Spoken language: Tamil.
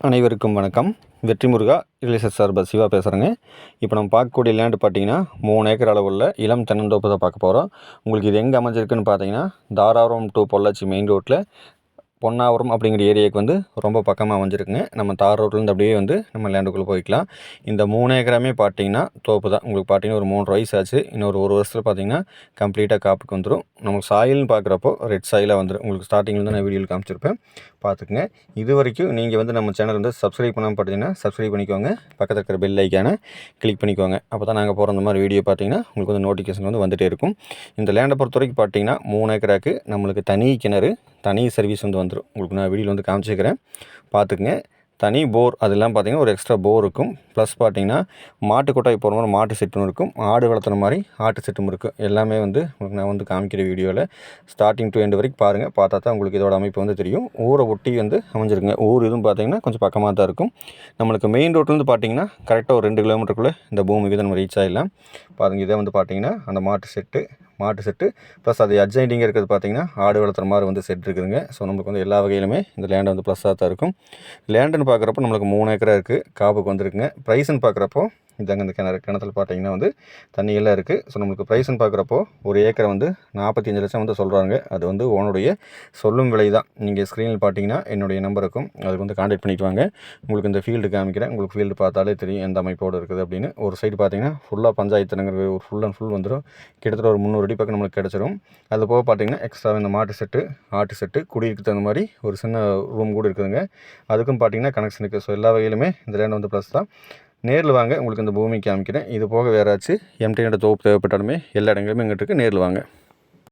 அனைவருக்கும் வணக்கம். வெற்றி முருகா ரிலேசர் சார்பா சிவா பேசுகிறேங்க இப்போ நம்ம பார்க்கக்கூடிய லேண்டு பார்த்தீங்கன்னா மூணு ஏக்கர் அளவுள்ள இளம் தென்னந்தோப்பு தான் பார்க்க போகிறோம் உங்களுக்கு இது எங்கே அமைஞ்சிருக்குன்னு பார்த்தீங்கன்னா தாராபுரம் டு பொள்ளாச்சி மெயின் ரோட்டில் பொன்னாவரம் அப்படிங்கிற ஏரியாவுக்கு வந்து ரொம்ப பக்கமாக அமைஞ்சிருக்குங்க. நம்ம தார் ரோட்லேருந்து அப்படியே வந்து நம்ம லேண்டுக்குள்ளே போய்க்கலாம். இந்த மூணு ஏக்கராமே பார்த்தீங்கன்னா தோப்பு தான். உங்களுக்கு பார்த்தீங்கன்னா ஒரு மூணு வயசு ஆச்சு. இன்னொரு ஒரு வருஷத்தில் பார்த்தீங்கன்னா கம்ப்ளீட்டாக காப்புக்கு வந்துடும் நமக்கு சாயில்னு பார்க்குறப்போ ரெட் சாயிலாக வந்துடும் உங்களுக்கு ஸ்டார்டிங்கில் தான் நான் வீடியோவில் காமிச்சிருப்பேன். பார்த்துக்குங்க இது வரைக்கும் நீங்கள் வந்து நம்ம சேனல் வந்து சப்ஸ்கிரைப் பண்ணாமல் பார்த்தீங்கன்னா சப்ஸ்கிரைப் பண்ணிக்கோங்க. பக்கத்தில் இருக்கிற பெல் ஐக்கானை கிளிக் பண்ணிக்கோங்க. அப்போ தான் நாங்கள் போகிற அந்த மாதிரி வீடியோ பார்த்தீங்கன்னா உங்களுக்கு வந்து நோட்டிஃபிகேஷன் வந்து வந்துகிட்டே இருக்கும். இந்த லேண்டை பொறுத்த வரைக்கும் பார்த்தீங்கன்னா மூணு ஏக்கராக்கு நம்மளுக்கு தனி கிணறு தனி சர்வீஸ் வந்து வந்துடும் உங்களுக்கு நான் வீடியோவில் வந்து காமிச்சிக்கிறேன். பார்த்துக்குங்க. தனி போர் அதெல்லாம் பார்த்தீங்கன்னா ஒரு எக்ஸ்ட்ரா போர் இருக்கும். ப்ளஸ் பார்த்தீங்கன்னா மாட்டு கொட்டாய் போகிற மாதிரி மாட்டு செட்டும் இருக்கும். ஆடு வளர்த்துற மாதிரி ஆட்டு செட்டும் இருக்கும். எல்லாமே வந்து உங்களுக்கு நான் வந்து காமிக்கிற வீடியோவில் ஸ்டார்டிங் டு எண்டு வரைக்கும் பாருங்கள் பார்த்தா தான் உங்களுக்கு இதோட அமைப்பு வந்து தெரியும். ஊரை ஒட்டி வந்து அமைஞ்சிருக்குங்க. ஊர் இதுவும் பார்த்தீங்கன்னா கொஞ்சம் பக்கமாக தான் இருக்கும். நம்மளுக்கு மெயின் ரோட்லேருந்து பார்த்தீங்கன்னா கரெக்டாக ஒரு ரெண்டு கிலோமீட்டருக்குள்ளே இந்த பூமிக்கு தான் நம்ம ரீச் ஆகிடலாம் பாருங்கள் இதை வந்து பார்த்திங்கன்னா அந்த மாட்டு செட்டு மாட்டு செட்டு. ப்ளஸ் அது அட்ஜைண்டிங் இருக்கிறது பார்த்தீங்கன்னா ஆடு வளர்த்துற மாதிரி வந்து செட் இருக்குதுங்க. ஸோ நமக்கு வந்து எல்லா வகையிலுமே இந்த லேண்ட் வந்து ப்ளஸ்ஸாக தான் இருக்கும். லேண்டுன்னு பார்க்குறப்போ நம்மளுக்கு மூணு ஏக்கரா இருக்குது காப்புக்கு வந்துருக்குங்க. ப்ரைஸ்ன்னு பார்க்குறப்போ இதாங்க இந்த கிணறு கிணத்துல பார்த்தீங்கன்னா வந்து தண்ணியெல்லாம் இருக்குது ஸோ நம்மளுக்கு ப்ரைஸ்ன்னு பார்க்குறப்போ ஒரு ஏக்கரை வந்து நாற்பத்தஞ்சு லட்சம் வந்து சொல்கிறாங்க அது வந்து ஓனுடைய சொல்லும் விலை தான். நீங்கள் ஸ்க்ரீனில் பார்த்தீங்கன்னா என்னுடைய நம்பர் இருக்கும் அதுக்கு வந்து காண்டாக்ட் பண்ணிட்டு வாங்க. உங்களுக்கு இந்த ஃபீல்டு காமிக்கிறேன். உங்களுக்கு ஃபீல்டு பார்த்தாலே தெரியும் எந்த அமைப்போடு இருக்குது அப்படின்னு. ஒரு சைடு பார்த்தீங்கன்னா ஃபுல்லாக பஞ்சாயத்துங்கிற ஒரு ஃபுல் அண்ட் ஃபுல் வந்துடும் கிட்டத்தட்ட ஒரு முந்நூறு அடி பக்கம் நம்மளுக்கு கிடச்சிரும். அது போக பார்த்தீங்கன்னா எக்ஸ்ட்ரா இந்த மாட்டு செட்டு ஆட்டு செட்டு குடியிருக்கு தகுந்த மாதிரி ஒரு சின்ன ரூம் கூட இருக்குதுங்க. அதுக்கும் பார்த்தீங்கன்னா கனெக்ஷன் இருக்குது ஸோ எல்லா வகையிலுமே இந்த லேண்ட் வந்து ப்ளஸ் தான். நேரில் வாங்க. உங்களுக்கு இந்த பூமி காமிக்கிறேன். இது போக வேறாச்சு எம்டினோட தோப்பு தேவைப்பட்டாலுமே எல்லா இடங்களுமே எங்கிட்ட இருக்குது நேரில் வாங்க.